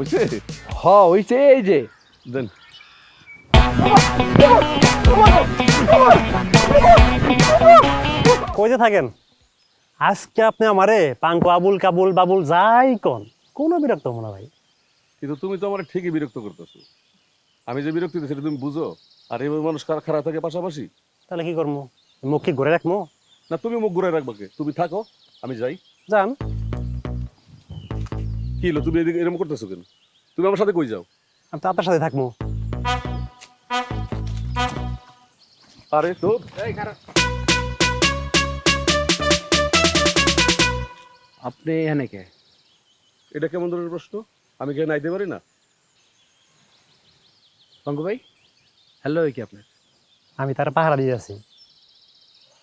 বুঝছে হ হইছে এই যে। দেন। কইতে থাকেন আজকে আপনি আমারে পাঙ্কু আবুল কাবুল বাবুল যাই কন কোনো বিরক্ত হব না ভাই। কিন্তু তুমি তো আমার ঠিকই বিরক্ত করতেছো। আমি যে বিরক্তি সেটা তুমি বুঝো। আর এই মানুষ খারাপ খারাপ থাকে পাশাপাশি? তাহলে কি করব? মুখ কি ঘুরে রাখব? না তুমি মুখ ঘুরে রাখবা কে? তুমি থাকো আমি যাই। যান। কি হলো? তুমি এদিকে এরকম করতেছো কেন? তুমি আমার সাথে কই যাও? আমি তো আপনার সাথে থাকব। আরে তো আপনি এখানে কে? এটা কেমন ধরনের প্রশ্ন? আমি কে নাইতে পারি না? পঙ্কু ভাই হ্যালো কি আপনার? আমি তার পাহারা দিয়ে আছি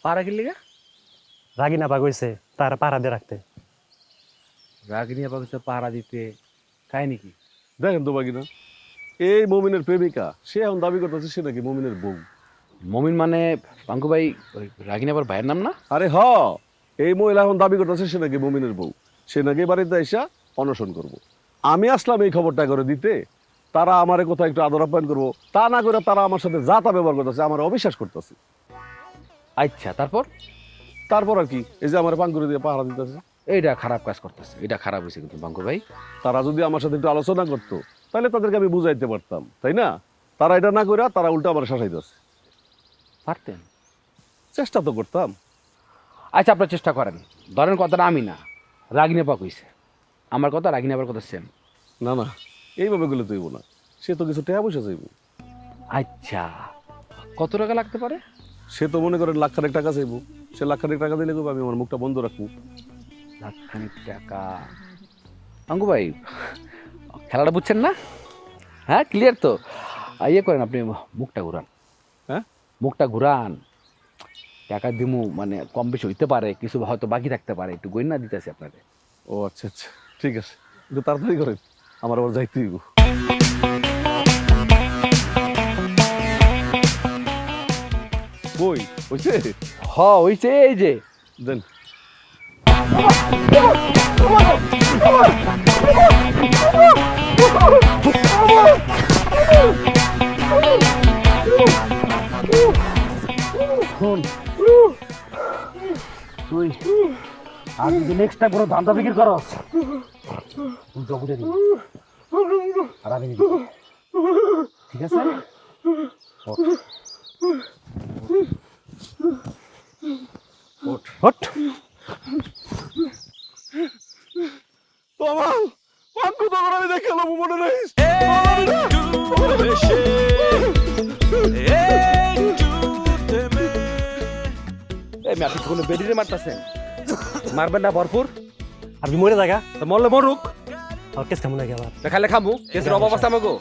পাড়া কিনলে গা রাগি না পাগইছে তার পাহারা দিয়ে রাখতে। রাগিনী পাকিস্তান পাহারা দিতে কাহিনি কি দেখেন তো বাকি না এই মমিনের প্রেমিকা সে এখন দাবি করতেছে সে নাকি মমিনের বউ। মমিন মানে পঙ্কু ভাই রাগিনী আবার ভাইয়ের নাম না? আরে হ এই মহিলা এখন দাবি করতেছে সে নাকি মমিনের বউ। সে নাকি বাড়িতে এসা অনশন করব। আমি আসলাম এই খবরটা করে দিতে তারা আমারে কোথাও একটু আদর আপ্যায়ন করব তা না করে তারা আমার সাথে যা তা ব্যবহার করতেছে আমার অবিশ্বাস করতেছে। আচ্ছা তারপর? তারপর আর কি এই যে আমার পাঙ্কুরে দিয়ে পাহারা দিতেছে। এইটা খারাপ কাজ করতেছে এটা খারাপ হয়েছে কিন্তু পঙ্কু ভাই। তারা যদি আমার সাথে একটু আলোচনা করতো তাহলে তাদেরকে আমি বুঝাইতে পারতাম তাই না? তারা এটা না করে তারা উল্টা আমার শাসাইতেছে পারতেন? চেষ্টা তো করতাম। আচ্ছা আপনার চেষ্টা করেন। ধরেন কথাটা আমি না রাগিনী পা কইছে। আমার কথা রাগিনী আবার কথা সেম না না এইভাবে গেলে তুইব না। সে তো কিছু টাকা পয়সা চাইব। আচ্ছা কত টাকা লাগতে পারে? সে তো মনে করেন লাখ খানেক টাকা চাইব। সে লাখ খানেক টাকা দিলে আমি আমার মুখটা বন্ধ রাখব। লাখখানিক টাকা। অঙ্কু ভাই খেলাটা বুঝছেন না? হ্যাঁ ক্লিয়ার তো? ইয়ে করেন আপনি মুখটা ঘুরান। হ্যাঁ? মুখটা ঘুরান। টাকা দিমু মানে কম বেশি হইতে পারে কিছু হয়তো বাকি থাকতে পারে একটু গইনা দিতেছি আপনাকে ও আচ্ছা আচ্ছা ঠিক আছে। একটু তাড়াতাড়ি করেন আমার আবার যাইতে হইব। বই হইছে? হ হইছে এই যে। দেন। শোন। তুই আর যদি নেক্সট ঠিক আছে? এই ম্যাপি কোনো বেডিরে মারতাছেন? মারবেন না ভরপুর। আপনি মরে জায়গা? তো মরলে মরুক। আর কেস কেমন লাগে আবার? দেখালে খামু কেসের অবস্থা আমাকে